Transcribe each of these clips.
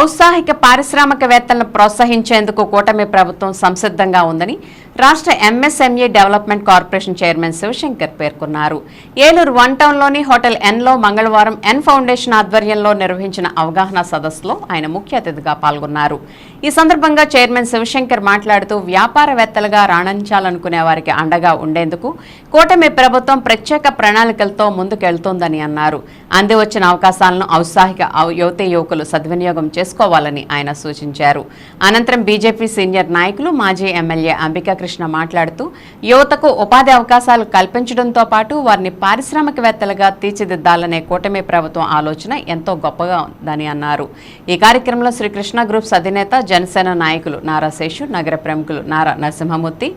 ఔత్సాహిక పారిశ్రామికవేత్తలను ప్రోత్సహించేందుకు కూటమి ప్రభుత్వం సంసిద్ధంగా ఉందని రాష్ట్ర MSME development corporation chairman Shivashankar పేర్కొన్నారు. ఏలూరు వన్ టౌన్లోని హోటల్ ఎన్లో మంగళవారం ఎన్ ఫౌండేషన్ ఆధ్వర్యంలో నిర్వహించిన అవగాహన సదస్సులో ఆయన ముఖ్య అతిథిగా పాల్గొన్నారు. ఈ సందర్భంగా చైర్మన్ శివశంకర్ మాట్లాడుతూ వ్యాపారవేత్తలుగా రాణించాలనుకునే వారికి అండగా ఉండేందుకు కూటమి ప్రభుత్వం ప్రత్యేక ప్రణాళికలతో ముందుకెళ్తోందని అన్నారు. అంది వచ్చిన అవకాశాలను ఔత్సాహిక యువతీ యువకులు సద్వినియోగం చేసుకోవాలని ఆయన సూచించారు. అనంతరం బీజేపీ సీనియర్ నాయకులు మాజీ ఎమ్మెల్యే అంబికాకృష్ణ మాట్లాడుతూ యువతకు ఉపాధి అవకాశాలు కల్పించడంతో పాటు వారిని పారిశ్రామికవేత్తలుగా తీర్చిదిద్దాలనే కూటమి ప్రభుత్వం ఆలోచన ఎంతో గొప్పగా ఉందని అన్నారు. ఈ కార్యక్రమంలో శ్రీ కృష్ణ గ్రూప్స్ అధినేత జనసేన నాయకులు నారా శేషు నగర ప్రముఖులు Nara Narasimhamurthy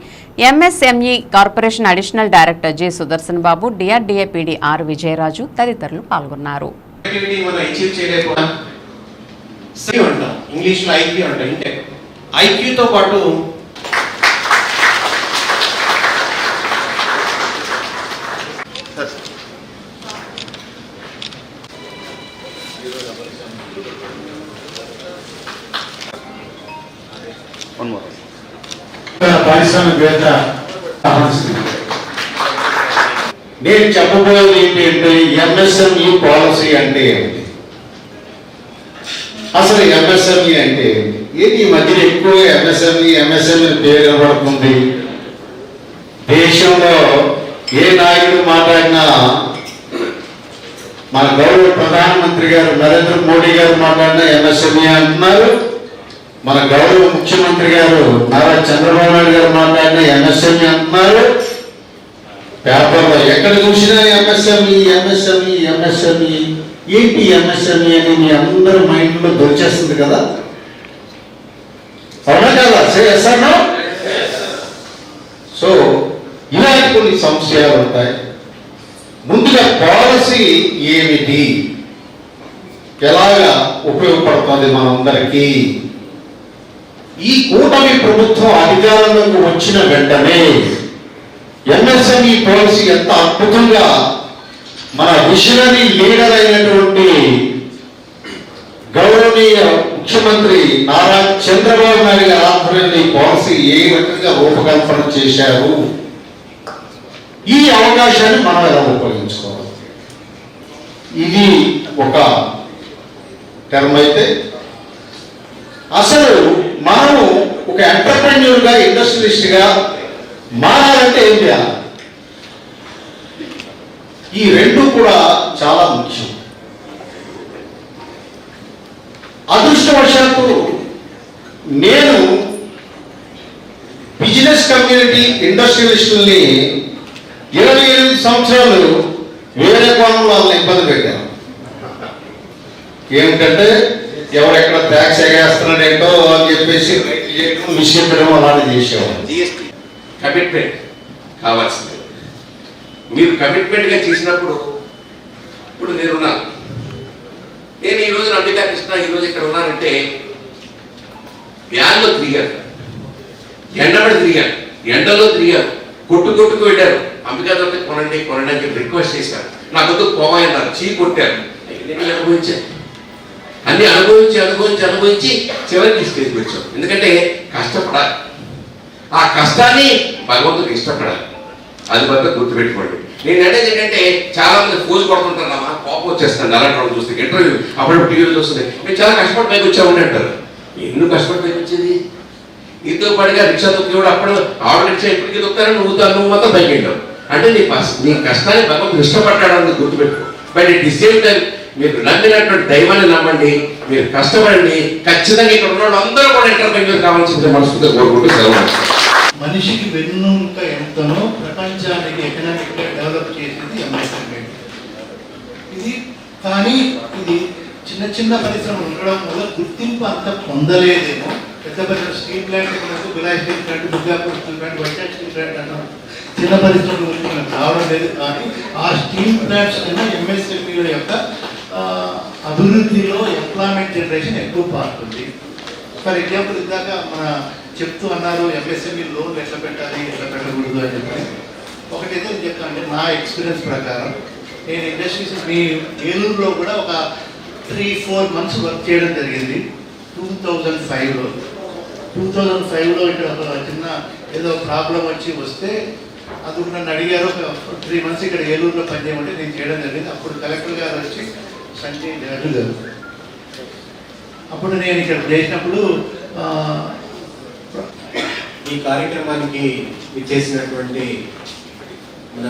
MSME corporation additional director G Sudarshan Babu DRDA PD R Vijayaraju తదితరులు పాల్గొన్నారు. యాక్టివిటీ మనం వన్ మోర్ పారిశ్రామికవేత్త నేను చెప్పబోయేది ఏంటంటే ఎంఎస్ఎంఈ పాలసీ అంటే ఏంటి అసలు ఎంఎస్ఎంఈ అంటే ఏంటి ఈ మధ్యన ఎక్కువ ఎంఎస్ఎంఈ ఎంఎస్ఎంఈ పేరు కనబడుతుంది దేశంలో ఏ నాయకుడు మాట్లాడినా మన గౌరవ ప్రధానమంత్రి గారు నరేంద్ర మోడీ గారు మాట్లాడినా ఎంఎస్ఎంఈ అంటున్నారు. మన గౌరవ ముఖ్యమంత్రి గారు నారా చంద్రబాబు నాయుడు గారు మాట్లాడిన ఎంఎస్ఎంఈ అంటున్నారు. పేపర్లో ఎక్కడ చూసినా ఎంఎస్ఎంఈ ఎంఎస్ఎంఈ ఎంఎస్ఎంఈ ఏంటి ఎంఎస్ఎంఈ అని మీ అందరి మైండ్లో దొరిచేస్తుంది కదా? అవునా కదా? చేస్తాను సో ఇలాంటి కొన్ని సంశయాలు ఉంటాయి. ముందుగా పాలసీ ఏమిటి? ఎలాగా ఉపయోగపడుతుంది మనందరికీ? ఈ కూటమి ప్రభుత్వం అధికారంలోకి వచ్చిన వెంటనే ఎంఎస్ఎంఈ పాలసీ ఎంత అద్భుతంగా మన విషనరీ లీడర్ అయినటువంటి గౌరవనీయ ముఖ్యమంత్రి నారా చంద్రబాబు నాయుడు గారి ఆధ్వర్యంలో ఈ పాలసీ ఏ రకంగా రూపకల్పన చేశారు? ఈ అవకాశాన్ని మనం ఎలా ఉపయోగించుకోవాలి? ఇది ఒక టర్మ్ అయితే అసలు మనం ఒక ఎంటర్ప్రెన్యూర్గా ఇండస్ట్రియలిస్ట్గా మారాలంటే ఏం చేయాలి? ఈ రెండు కూడా చాలా ముఖ్యం. అదృష్టవశాత్తు నేను బిజినెస్ కమ్యూనిటీ ఇండస్ట్రియలిస్టుల్ని ఇరవై ఎనిమిది సంవత్సరాలు వేరే కోణంలో వాళ్ళని ఇబ్బంది పెట్టాను. ఏమిటంటే ఎవరెక్కడ ట్యాక్స్ ఎగేస్తున్నాడేంటో అని చెప్పేసి విసిగించడం అలాంటివి చేసేవాళ్ళు జిఎస్టీ కమిట్మెంట్ కావాల్సింది. మీరు కమిట్మెంట్గా చేసినప్పుడు ఇప్పుడు నేనున్నాను నేను ఈ రోజు అంబికా కృష్ణ ఈ రోజు ఇక్కడ ఉన్నానంటే వ్యాన్లో తిరిగాను ఎండబడి తిరిగాను ఎండలో తిరిగాను కొట్టు కొట్టుకు వెళ్ళారు. అంబికా కొనండి కొనండి అని చెప్పి రిక్వెస్ట్ చేశాను నాకు వద్దు పోవాయి అన్నారు. చీ కొట్టారు. అనుభవించాను. అన్ని అనుభవించి అనుభవించి అనుభవించి చివరికి స్టేజ్కి వచ్చాం ఎందుకంటే కష్టపడాలి. ఆ కష్టాన్ని భగవంతుడికి ఇష్టపడాలి. అది మాత్రం గుర్తుపెట్టుకోండి. నేను అనేది ఏంటంటే చాలా మంది ఫోన్ కొడుతుంటారమ్మా కోపం వచ్చేస్తాను అలాంటి వాళ్ళు చూస్తే ఇంటర్వ్యూ అప్పుడు టీవీలో చూస్తుంది. నేను చాలా కష్టపడి పైకి వచ్చామని అంటారు. ఎందుకు కష్టపడి పైకి వచ్చేది? నీతో పాటుగా రిక్షా తొక్కేవాడు అప్పుడు ఆవిడ రిక్షా ఎప్పటికీ తొక్కారని నువ్వు నువ్వు మాత్రం పైకి వెళ్ళావు. అంటే నీ నీ కష్టాన్ని భగవంతుడు ఇష్టపడ్డాడని గుర్తుపెట్టుకో. But it the same time మీరు నమ్మినటువంటి దైవాన్ని నమ్మండి మీరు కష్టపడండి ఖచ్చితంగా ఇక్కడ ఉన్న అందరూ కూడా ఇంటర్వ్యూ కావాల్సింది మనసుతో కోరుకుంటూ సెలవు మనిషికి వెన్నుముక ఎంతనో ప్రపంచానికి ఎకనామిక్గా డెవలప్ చేసేది ఎంఎస్ఎంఈ ఇది కానీ ఇది చిన్న చిన్న పరిశ్రమలు ఉండడం వల్ల గుర్తింపు అంత పొందలేదేమో. పెద్ద పెద్ద స్టీల్ ప్లాంట్ మనకు Bhilai steel plant Durgapur steel plant Vizag steel plant అన్న చిన్న పరిశ్రమల గురించి మనకు రావడం లేదు. కానీ ఆ స్టీల్ ప్లాంట్స్ కన్నా ఎంఎస్ఎంఈల యొక్క అభివృద్ధిలో ఎంప్లాయ్మెంట్ జనరేషన్ ఎక్కువ పారుతుంది ఫర్ ఎగ్జాంపుల్ ఇందాక మన చెప్తూ అన్నారు ఎంఎస్ఎంఈ లోన్లు ఎట్లా పెట్టాలి ఎట్లా పెట్టకూడదు అని చెప్పి. ఒకటైతే నేను చెప్తాను నా ఎక్స్పీరియన్స్ ప్రకారం నేను ఇండస్ట్రీస్ మీ ఏలూరులో కూడా ఒక త్రీ ఫోర్ మంత్స్ వర్క్ చేయడం జరిగింది. టూ థౌజండ్ ఫైవ్లో టూ థౌజండ్ ఫైవ్లో ఇక్కడ ఒక చిన్న ఏదో ప్రాబ్లం వచ్చి వస్తే అందుకు నన్ను అడిగారు. ఒక త్రీ మంత్స్ ఇక్కడ ఏలూరులో పనిచేయమంటే నేను చేయడం జరిగింది. అప్పుడు కలెక్టర్ గారు వచ్చి సంజయ్ రాజు జరుగుతుంది అప్పుడు నేను ఇక్కడ చేసినప్పుడు ఈ కార్యక్రమానికి ఇచ్చేసినటువంటి మన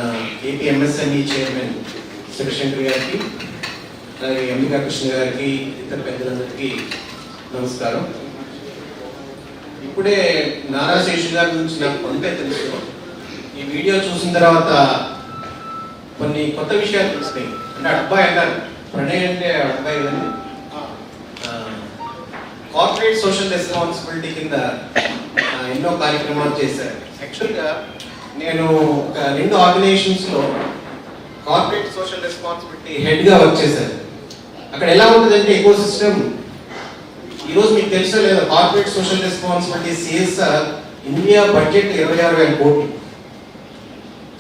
ఏపీ ఎంఎస్ఎన్ఈ చైర్మన్ శివశంకర్ గారికి అలాగే ఎంబికా కృష్ణ గారికి ఇతర పెద్దలందరికీ నమస్కారం. ఇప్పుడే నారా శేషు గారి గురించి నాకు కొంతే తెలుసు. ఈ వీడియో చూసిన తర్వాత కొన్ని కొత్త విషయాలు తెలిసినాయి అంటే అబ్బాయి అన్నారు. ప్రణయ్ అంటే అబ్బాయి కానీ కార్పొరేట్ సోషల్ రెస్పాన్సిబిలిటీ కింద ఎన్నో కార్యక్రమాలు చేశారు. యాక్చువల్గా నేను ఒక రెండు ఆర్గనైజేషన్స్లో కార్పొరేట్ సోషల్ రెస్పాన్సిబిలిటీ హెడ్గా వర్క్ చేశాను. అక్కడ ఎలా ఉంటుందంటే ఎకో సిస్టమ్ ఈరోజు మీకు తెలుసా లేదా corporate social responsibility CSR India budget ఇరవై ఆరు వేల కోట్లు.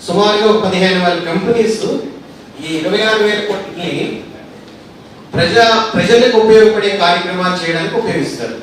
సుమారుగా పదిహేను వేల కంపెనీస్ ఈ ఇరవై ఆరు వేల కోట్లని ప్రజా ప్రజలకు ఉపయోగపడే కార్యక్రమాలు చేయడానికి ఉపయోగిస్తారు.